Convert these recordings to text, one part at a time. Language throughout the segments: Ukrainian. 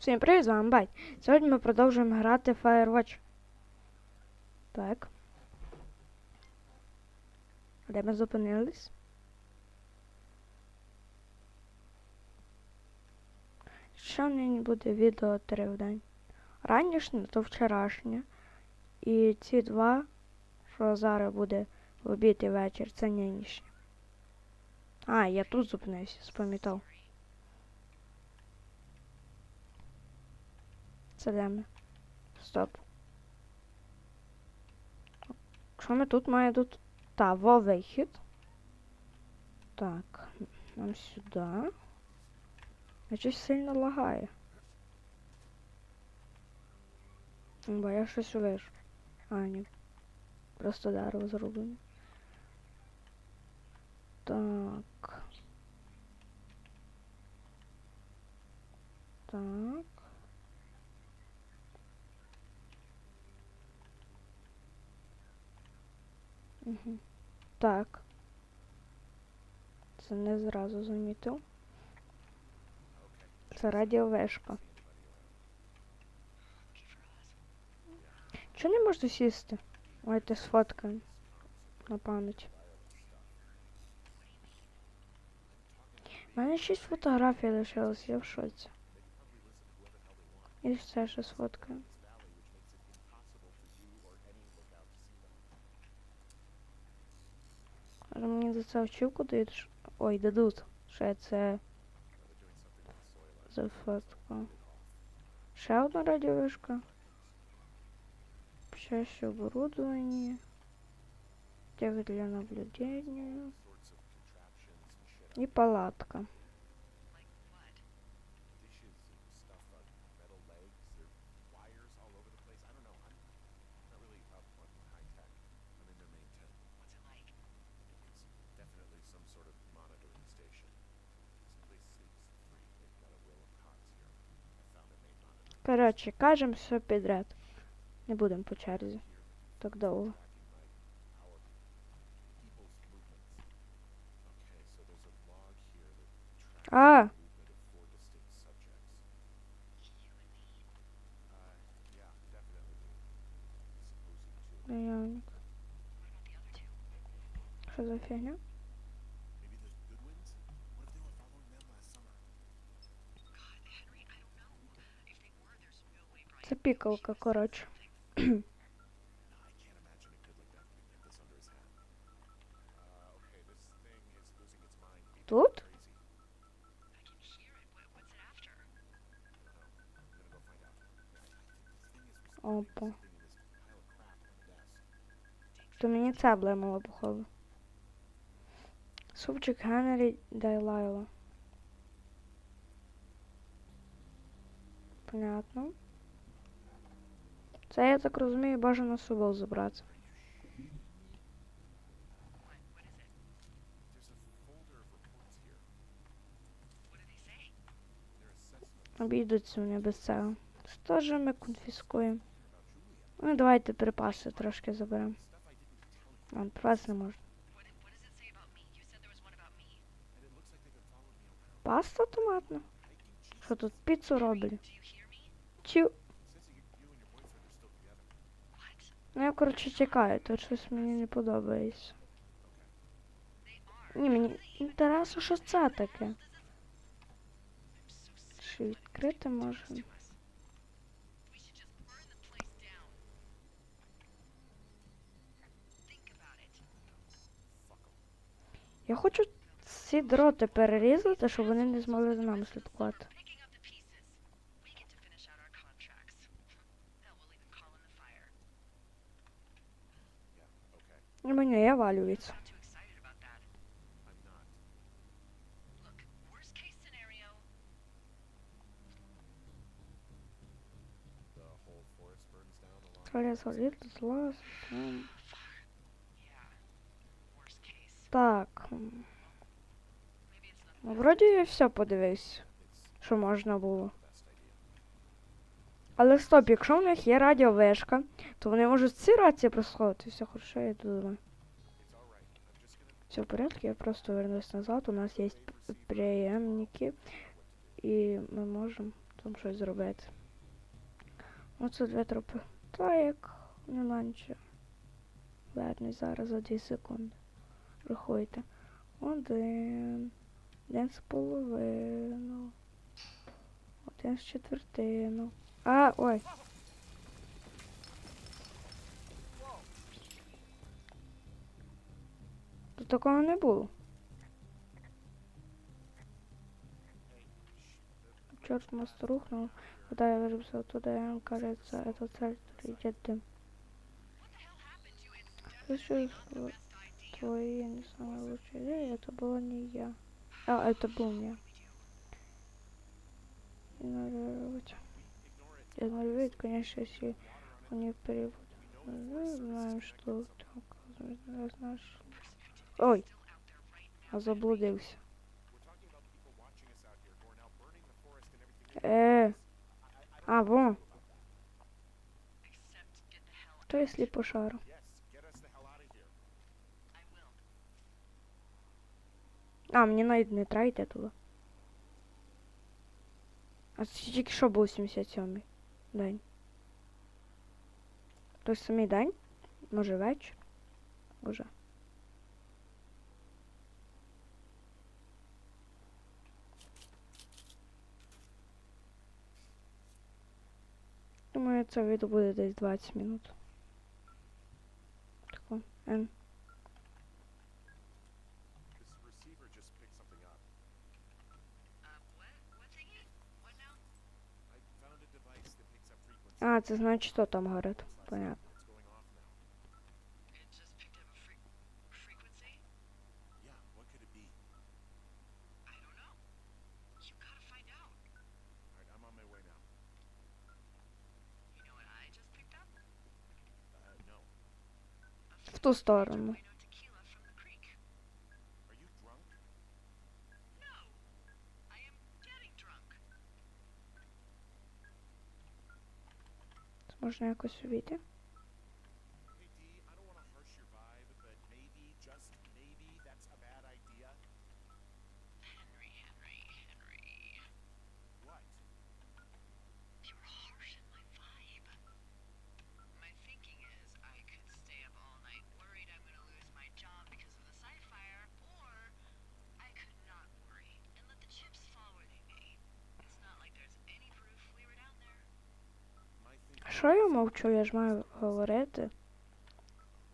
Всім привіт, з вами Байт. Сьогодні ми продовжуємо грати Firewatch. Так. Де ми зупинились? Що нині буде відео 3 в день? Ранішнє, то вчорашнє. І ці два, що зараз буде в обід і вечір, це нинішнє. А, я тут зупинився, спам'ятав. Це? Стоп. Що ми тут має тут? Та, во вихід. Так, нам сюди. Я щось сильно лагає. Бо я щось вижу. А, ні. Просто дерево зроблено. Так. Так. Так. Це не зразу замітив. Це радіовешка. Чого не можна сісти? Давайте сфоткаємо. На пам'ять. У мене шість фотографій лишилось, я в шоці. І все ще сфоткаємо. Але мені за це вчивку дають. Ой, дадуть. Я це за фотку. Ще одна радіовишка. Ще ще оборудование. Тех для наблюдения. И палатка. Коротше, кажемо все підряд. Не будемо по черзі. Так довго. my our people's movements. Crap on the desk. То мені це блимало, походу. Супчик Генрі Дайлайла. Понятно. Це, я так розумію, бажано з собою забрати. Обійдуться вони без цього. Теж ми конфіскуємо. Ну, давайте припаси трошки заберемо. Ладно, припаси не можна. Паста томатна. Що тут піцу роблять? Чу. Ну я, коротше, чекаю, тут щось мені не подобається. Ні, мені інтересно, що це таке. Чи відкрити можна? Я хочу ці дроти перерізати, щоб вони не змогли за нами слідкувати. М. Worst case. Так. Ну, вроді я все подивився, It's що можна було. Але стоп, якщо в них є радіовишка, то вони можуть ці рації прослухати. Все хорошо, я gonna Все в порядке, я просто вернусь назад. У нас есть преемники, и мы можем там щось зробити. Оце дві трупи. Та як нема нічого. Вернусь зараз за 2 секунди. Рахуйте. Один. Один з половину. Один з четвертину. А, ой. Тут такого не було. Черт мост рухнул. Куда я вырвался, туда им кажется, это цель идет дым. Что твои не самые лучшие идеи, это была не я. А, это был не. Игнорировать. Игнорировать, конечно, если у них перевод. Мы знаем, что там, оказывается, знаешь. Ой, а заблудился. We're talking about people watching us out here who are now burning the forest and everything. Э, а, вон, Except get the hell то если по шару. Yes, get us the hell out of here. I will. А, мені навіть не треба йти туди. А це тільки що був 77-й День. Той самий день? Може вечір? Уже. Думаю, це відео буде десь 20 минут. Тако, Н. А, це значить, что там горит. Понятно. В ту сторону. Можна якось увійти. Що я мовчу, я ж маю говорити.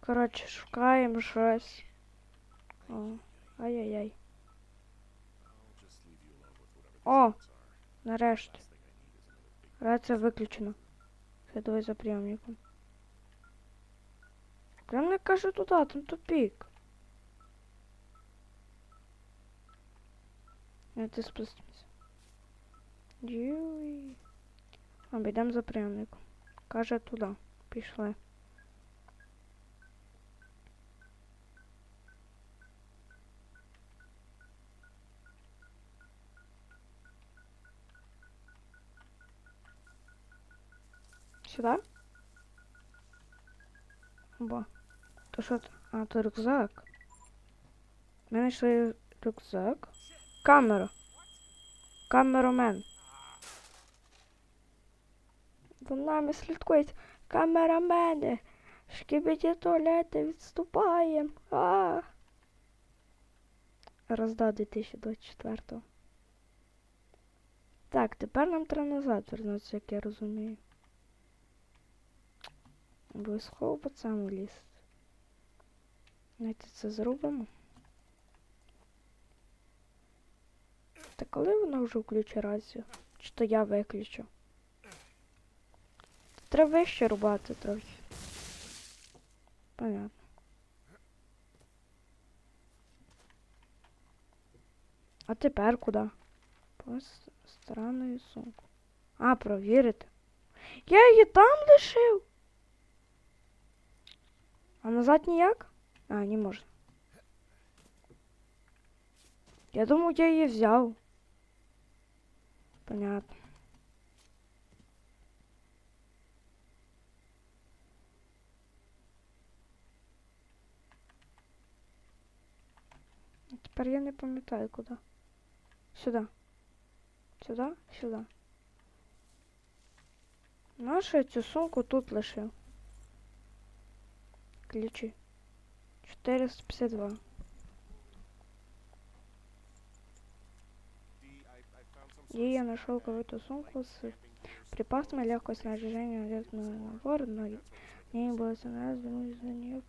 Коротше, шукаємо щось. Ай-яй-яй. О, нарешті. Рація виключена. Слідуй за прийомником. Прийомник каже туди, там тупік. Не ти спустимся. Дюй. Обійдемо за прийомником. Каже туди. Пішли. Сюди? Бо. То що це? А, то рюкзак. Ми знайшли рюкзак. Камера. Камерамен. За нами слідкують камерамени. Шкібіді туалети відступаємо. А. Роздав 2024. Так, тепер нам треба назад вернутися, як я розумію. Обов'язково по цьому ліс. Давайте це зробимо. Та коли вона вже включить рацію? Чи то я виключу? Треба вище рубати трохи. Понятно. А тепер куди? По странною сумку. А, провірити. Я її там лишив. А назад ніяк? А, не можна. Я думав, я її взяв. Понятно. А Тепер я не пам'ятаю куди. Сюди. Сюди? Сюди. Наша цю сумку тут лишив. Ключі. 452. D, I, I found some sort И of я snack нашел bag, какую-то сумку с camping gear, припасами легкого снаряжения, одеждного набора, но That's what it's мне не было раз вернусь за нее.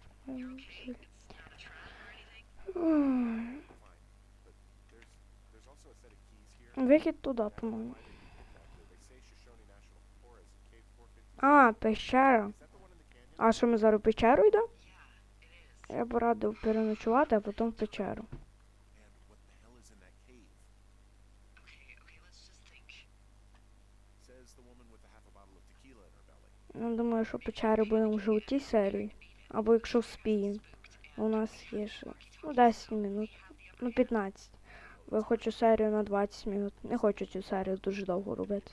Forest, cave 450. А, пещера. А що ми зараз в печеру йдемо? Я б радив переночувати, а потім в печеру. Я думаю, що печери будемо вже у тій серії. Або якщо вспіємо. У нас є ще ну, 10 минут. Ну, 15. Хочу серію на 20 минут. Не хочу цю серію дуже довго робити.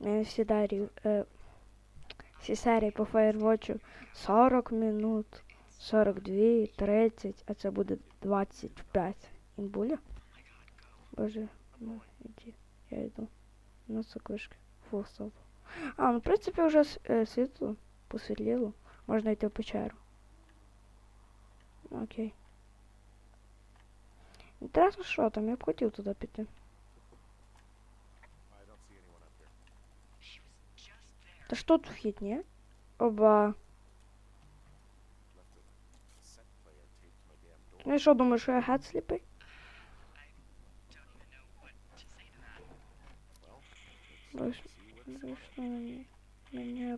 Too. Я всі, дарі, е, всі серії по Firewatch 40 минут, 42, 30, а це буде 25. Імбуля? Боже, ну, іди, я йду. На соквишки. Фу, стоп. А, ну в принципі вже е, світло посвітліло. Можна йти в печеру. Окей. Інтересно, що там, я б хотів туди піти. I don't see anyone up here. She was just there. Та ж тут вхід, ні? Оба. Left a cassette player taped to my damn door. Ну і що, думаєш, що я геть сліпий? Don't even know what to say to that. Well, Ось, let's see what's ну, що мені- Меня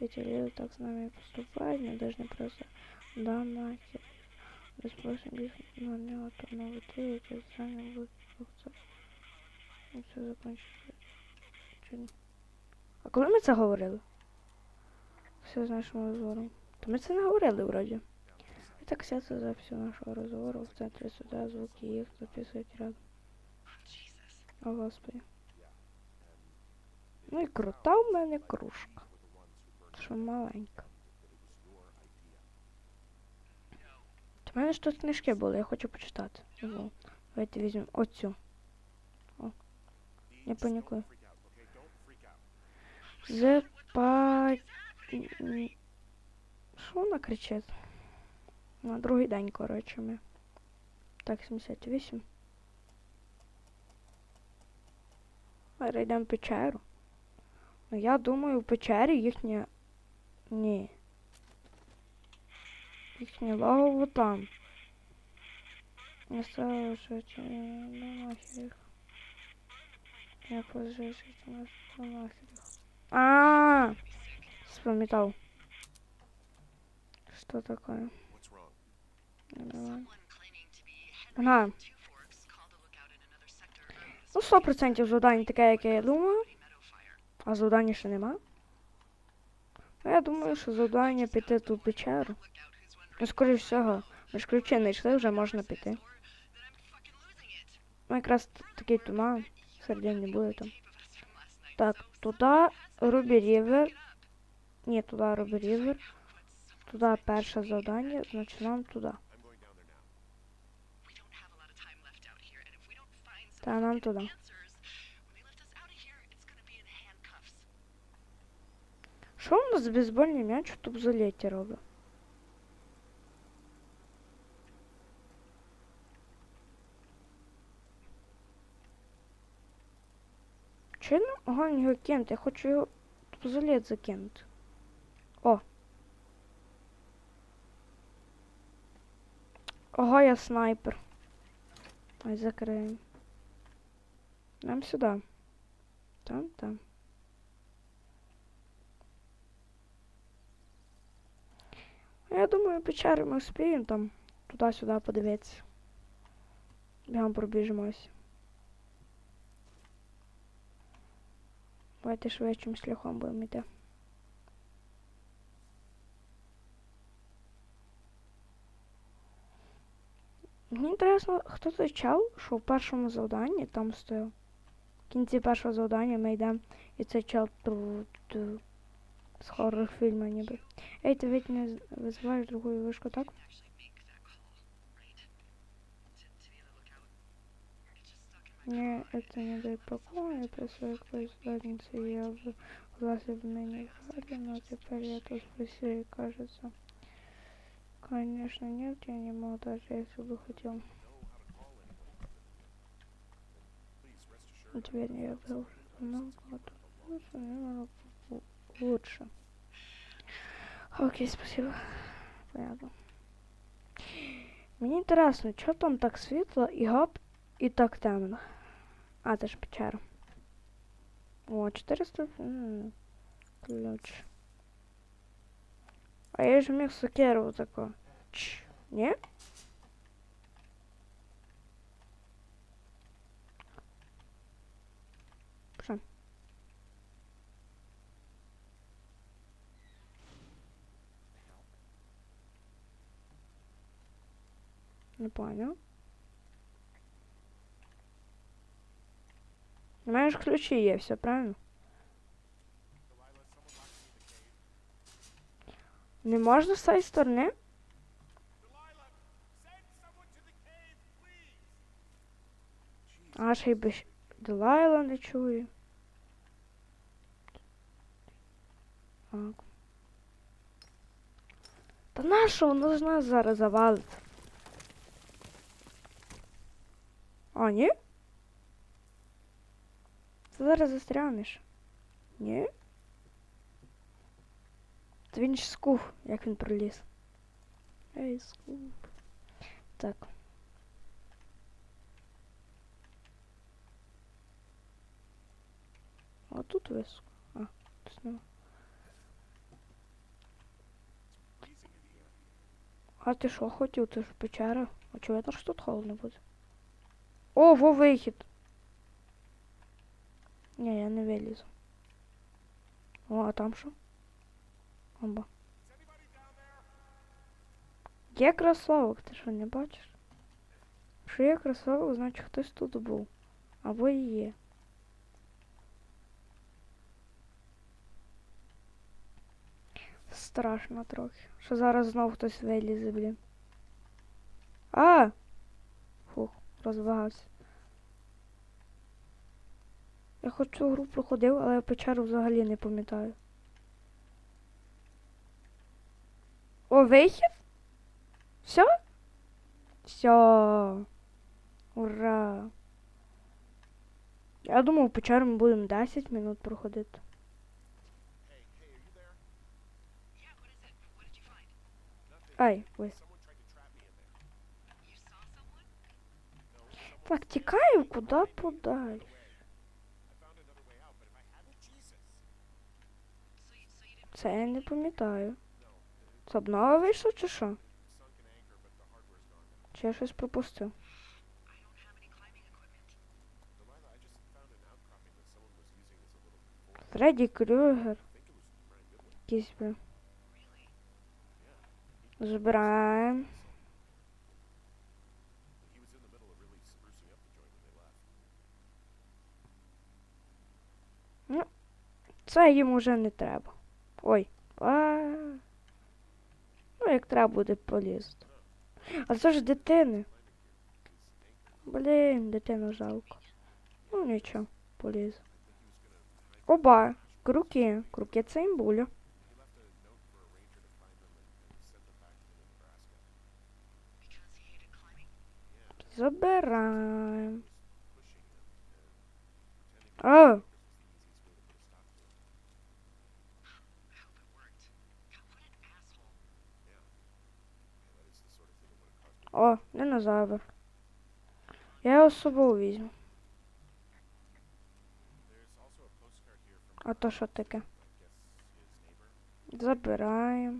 постоянно что-то эти люди так с нами поступают, мы должны просто да нахер. Беспросим их на него то на вот эти сами будут рухаться. І все закінчиться. Чи ні? А коли ми це говорили? Все з нашим розговором. То ми це не говорили вроді. І так все це записі нашого розговору в центрі суда, звуки їх записують рядом. Jesus. О, Господи. and Ну і крута в мене кружка. Що маленька. У мене ж тут книжки були, я хочу почитати. Давайте візьмемо оцю. Я don't панікую. М, Що вона кричить? На другий день, коротше, ми. Так, 78. Перейдемо в печеру. Ну я думаю, в печері їхнє. Ні. Їхнє логово там. Я стала, що ну нахер їх. Я позже, що це нахер їх. А, вспомнил. Что такое? Ага. Ну, 100% завдання таке, яке я думаю, а завдання ще нема. Ну, я думаю, що завдання піти ту печеру. Ну, скоріш всього, ми ж ключі не вже можна піти. Ну, якраз такий туман, середин не буде там. Так, туди Рубі Рівер. Ні, туди Рубі Рівер. Туди перше завдання, значить нам туди. I'm going down Що у нас бейсбольний м'яч в тубзолеті робить? Чи ну огонь його кинути? Я хочу його тубзолет закинути. О. Ого, я снайпер. Ой, закриємо. Нам сюди. Там, там. Я думаю, печери ми успіємо там туди-сюди подивитися. Бігом пробіжимось. Давайте швидшим шляхом будемо йти. Мені інтересно, хто той чел, що в першому завданні там стояв. В кінці першого завдання ми йдемо і цей чел тру- тру- з хоррор фільму ніби. Ей, ти ведь не з- визиваєш другу вишку, так? Actually make that call, right? To, to be the lookout. Мне это не дает покоя, при своей производнице я в глаза в меня входе, но теперь я тут спросил, и кажется. Конечно, нет, я не мог даже если бы хотел. Know how to call anyone. Then please rest assured. Теперь я был уже давно готов. Лучше. Окей, спасибо. Понятно. Мені інтересно, що там так світло і гоп, і так темно. А, це ж печера. О, 400. м, Ключ. А я ж міг сокеру тако. Чш. Ні? Що? Не понял. У ж ключі є, все правильно? Не можна з цієї сторони? А ще й Делайла не чую. Так. Та нащо воно ж нас зараз завалить? А, ні? Ти зараз застрянеш. Ні? Та він ж скуф, як він проліз. Ей, скуф. Так. А тут високо. А, тут нема. А ти що хотів? Ти ж печера. Очевидно, що тут холодно буде. О, во вихід. Ні, я не вилізу. О, а там що? Оба. Є кросовок, ти що не бачиш? Якщо є кросовок, значить хтось тут був. Або і є. Страшно трохи. Що зараз знов хтось вилізе, блін. А! Розвагався. Я хоч цю гру проходив, але я печеру взагалі не пам'ятаю. О, вихід? Все? Все. Ура. Я думав, печеру ми будемо 10 минут проходити. Hey, hey, you, so you didn't Це я не пам'ятаю. Це обнова вийшло чи що? sunk an anchor, but the hardware's gone now. Чи Це їм уже не треба. Ой. А. Ну, як треба буде полізти. А це ж дитини. Блін, дитину жалко. Ну нічого, поліз. Оба. Круки. Круки це імбуля. He left о, динозавр. Я його з собою візьму. А то що таке? Забираємо.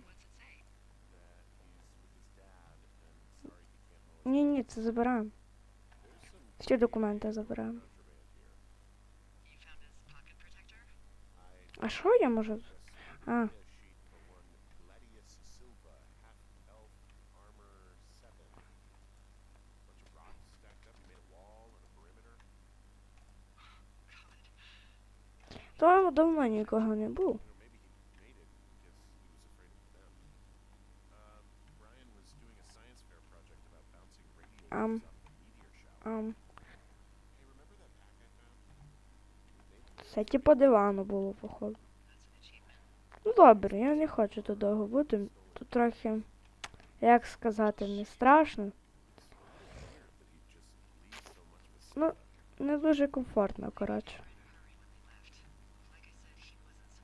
Ні, ні, це забираємо. Всі документи забираємо. А що я можу? А, Waves off a meteor shower. Ам, remember Це типу дивану було, походу. Ну добре, я не хочу тут довго бути. Тут трохи, як сказати, не страшно. Ну, не дуже комфортно, коротше.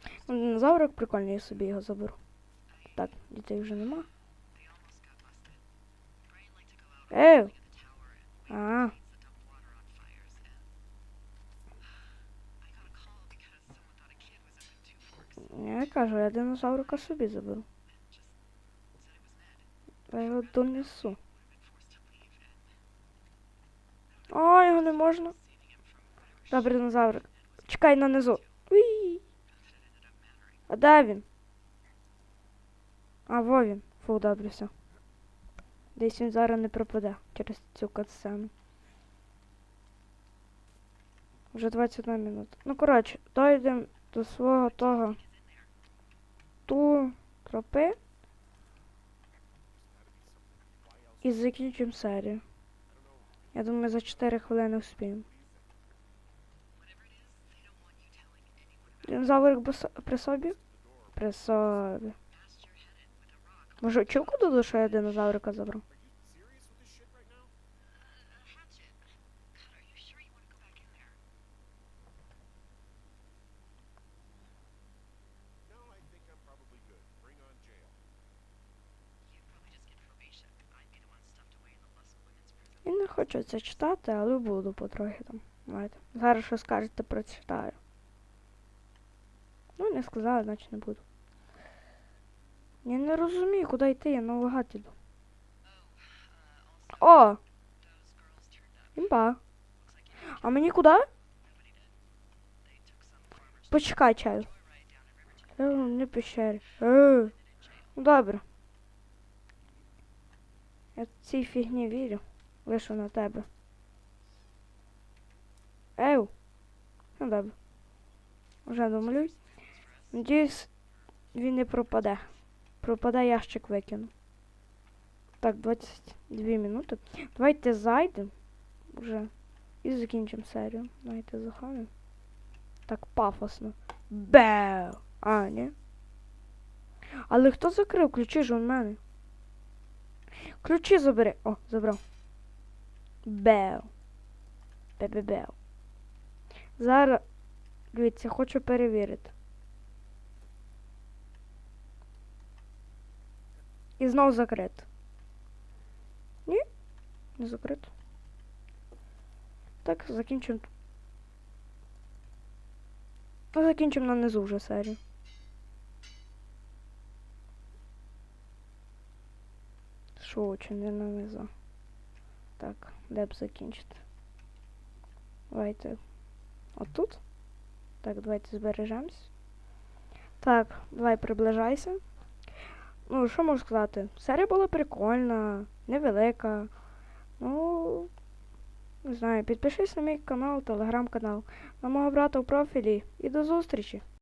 Ну, Динозаврик прикольний, я собі його заберу. Так, дітей вже нема. Ей! А, я кажу, я динозаврика собі заберу. Я його донесу. О, його не можна. Добре, динозаврик. Чекай на низу. Уї. А де він? А, во він. Фу, добре, все. Десь він зараз не пропаде через цю катсцену. Вже 21 минута. Ну, коротше, дойдемо до свого того ту тропи і закінчимо серію. Я думаю, за 4 хвилини вспіємо. Динозаврик при собі? При собі. Може, чув куди що я динозаврика забрав? Я не хочу це читати, але буду потрохи там. Знаєте. Зараз що скажете, прочитаю. Ну, не сказали, значить не буду. Я не розумію, куди йти, я наугад іду. О! Імба. А мені куди? Почекай, чаю. Не пещері. Е. Ну добре. Я цій фігні вірю. Лишу на тебе. Еу. Ну добре. Вже домалюй. Надіюсь, він не пропаде. Пропаде ящик викину. Так, 22 минути. Давайте зайдемо вже. І закінчимо серію. Давайте заходимо. Так пафосно. Беу! А, ні. Але хто закрив? Ключі ж у мене. Ключі забери. О, забрав. Беу. Бе-бе-беу. Зараз. Дивіться, хочу перевірити. І знов закрито. Ні? Не закрито. Так, закінчимо. Ну, закінчимо на низу вже серію. Шо, чи не на? Так, де б закінчити? Давайте. Отут. Так, давайте збережемось. Так, давай приближайся. Ну, що можу сказати? Серія була прикольна, невелика. Ну, не знаю, підпишись на мій канал, телеграм-канал, на мого брата в профілі і до зустрічі!